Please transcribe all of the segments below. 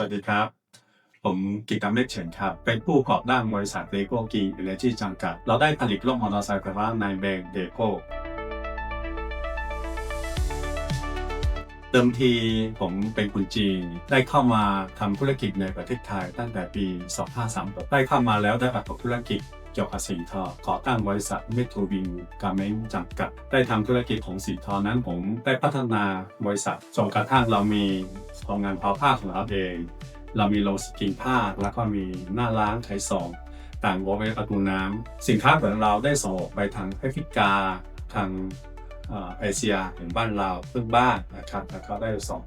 สวัสดีครับ ผมกิตติเมฆเฉินครับ เป็นผู้ก่อตั้งบริษัทเลโก้กีเอเนจีจำกัด เราได้ผลิตรถมอเตอร์ไซค์ไฟฟ้าในแบรนด์เลโก้เดิมทีผมเป็นคนจีนได้เข้ามาทำธุรกิจในประเทศไทยตั้งแต่ปี 2536 ได้เข้ามาแล้วได้ประกอบธุรกิจ กี่ยวกับสีทอก่อตั้งบริษัทเมทูวิงการเมนจำกัด ได้ทำธุรกิจของสีทอนั้นผมได้พัฒนาบริษัทจนกระทั่งเรามีโรงงานทอผ้าของเราเอง เรามีโรงสกรีนผ้าแล้วก็มีหน้าร้านขายส่งต่างวอเวประตูน้ำสินค้าของเราได้ส่งออกไปทางแอฟริกาทางเอเชียถึงบ้านเราเพื่อนบ้านนะครับแล้วก็ได้ส่ง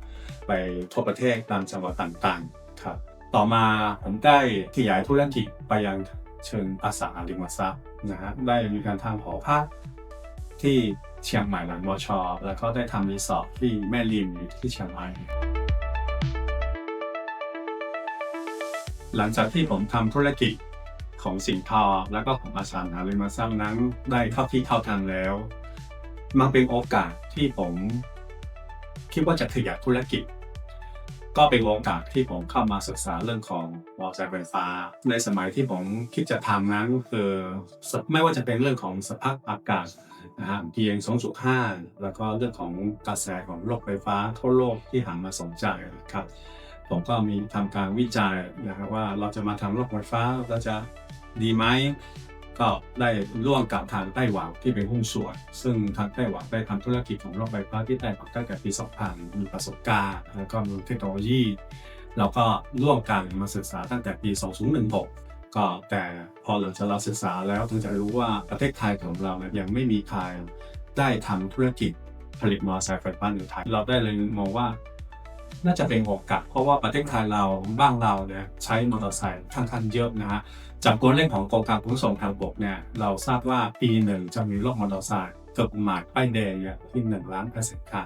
ไปทั่วประเทศตามจังหวัดต่างๆครับต่อมาผมได้ขยายธุรกิจไปยัง เชิงอสังหาริมทรัพย์นะฮะได้มีการทำหอพักที่เชียงใหม่หลังมชแล้วก็ได้ทำรีสอร์ทที่แม่ริมอยู่ที่เชียงใหม่หลังจากที่ผมทำธุรกิจของสินทอแล้วก็ของอสังหาริมทรัพย์นั้น ได้เข้าที่เข้าทางแล้ว มันเป็นโอกาสที่ผมคิดว่าจะขยายธุรกิจ ก็เป็นโอกาสที่ผมเข้ามาศึกษาเรื่องของมอเตอร์ไซค์ไฟฟ้า ในสมัยที่ผมคิดจะทำนั้นคือ ไม่ว่าจะเป็นเรื่องของสภาพอากาศนะฮะเพียง2.5 แล้วก็เรื่องของกระแสของโลกไฟฟ้าทั่วโลกที่หันมาสนใจนะครับผมก็มีทำการวิจัยนะครับว่าเราจะมาทำโลกไฟฟ้าเราจะดีไหม ก็ได้ร่วมกับทางไต้หวันที่เป็นหุ้นส่วน ซึ่งทางไต้หวันได้ทำธุรกิจของโลกไฟฟ้าที่ไต้หวันตั้งแต่ปี 2000 มีประสบการณ์แล้วก็มีเทคโนโลยีเราก็ร่วมกันมาศึกษาตั้งแต่ปี 2016ก็แต่พอหลังจากเราศึกษาแล้วถึงจะรู้ว่าประเทศไทยของเราเนี่ยยังไม่มีใครได้ทำธุรกิจผลิตมอเตอร์ไซค์ไฟฟ้าในไทย เราได้เลยมองว่า น่าจะเป็นโอกาสเพราะว่าประเทศไทยเราบ้านเราเนี่ยใช้มอเตอร์ไซค์ค่อนข้างเยอะนะฮะจากตัวเลขของกรมการขนส่งทางบกเนี่ยเราทราบว่าปีหนึ่งจะมีรถมอเตอร์ไซค์เกือบหมายป้ายแดงเนี่ยที่หนึ่งล้านเปอร์เซ็นค่ะ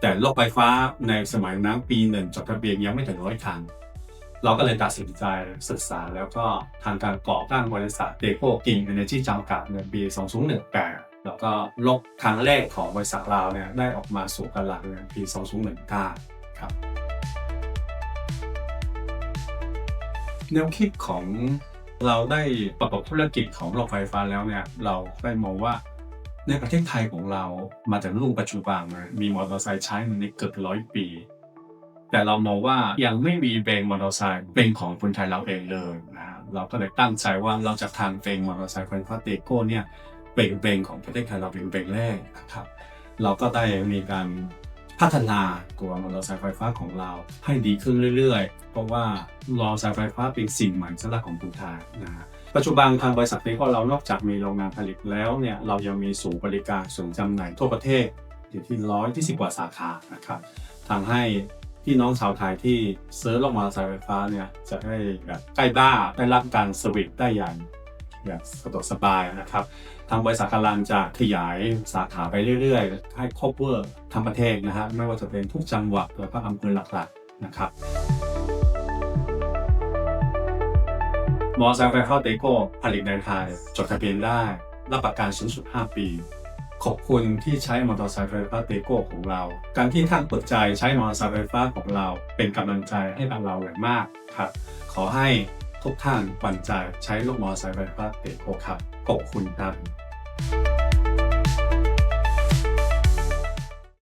แต่รถไฟฟ้าในสมัยนั้นปีหนึ่งจดทะเบียนยังไม่ถึงร้อยคันเราก็เลยตัดสินใจศึกษาแล้วก็ทางการก่อตั้งบริษัทเดโ o กิงเอเนจีจำกัดในปี 2018 แล้วก็ลกครั้งแรกของบริษัทเราเนี่ยได้ออกมาสู่ตลาดในปี 2019 ครับ แนวคิดของเราได้ประกอบธุรกิจของโลกไฟฟ้าแล้วเนี่ยเราได้มองว่าในประเทศไทยของเรามาจากรุ่นปัจจุบันนะมีมอเตอร์ไซค์ใช้มาในเกือบร้อยปี แต่เรามองว่ายังไม่มีแบรนด์มอเตอร์ไซค์เป็นของคนไทยเราเองเลยนะเราก็เลยตั้งใจว่าเราจะทางแบรนด์มอเตอร์ไซค์ไฟฟ้าเตโก้เนี่ย เป็นแบรนด์ของประเทศไทยเราเป็นแบรนด์แรกนะครับ เราก็ได้มีการพัฒนาตัวมอเตอร์ไซค์ไฟฟ้าของเราให้ดีขึ้นเรื่อยๆ เพราะว่ามอเตอร์ไซค์ไฟฟ้าเป็นสิ่งใหม่สำหรับของคนไทยนะฮะปัจจุบันทางบริษัทนี้ก็เรานอกจากมีโรงงานผลิตแล้วเนี่ยเรายังมีศูนย์บริการศูนย์จำหน่ายทั่วประเทศอยู่ที่ร้อยที่สิบกว่าสาขานะครับทำให้พี่น้องชาวไทยที่ซื้อรถมอเตอร์ไซค์ไฟฟ้าเนี่ยจะได้แบบใกล้บ้านได้รับการสวิตได้อย่าง อย่างสะดวกสบายนะครับทางบริษัทกำลังจะขยายสาขาไปเรื่อยๆ ให้ครอบเวอร์ทั้งประเทศนะฮะไม่ว่าจะเป็นทุกจังหวัดแล้วก็อำเภอหลักๆนะครับมอเตอร์ไซค์ไฟฟ้าเตโก้ผลิตในไทยจดทะเบียนได้ รับประกันสูงสุด 5 ปี ขอบคุณที่ใช้มอเตอร์ไซค์ไฟฟ้าเตโก้ของเรา การที่ท่านเปิดใจใช้มอเตอร์ไซค์ไฟฟ้าของเรา เป็นกำลังใจให้กับเราอย่างมากครับ ขอให้ ทุกท่านปันใจใช้ลูกมอไซค์ไฟฟ้าเตโก้ครับขอบคุณครับ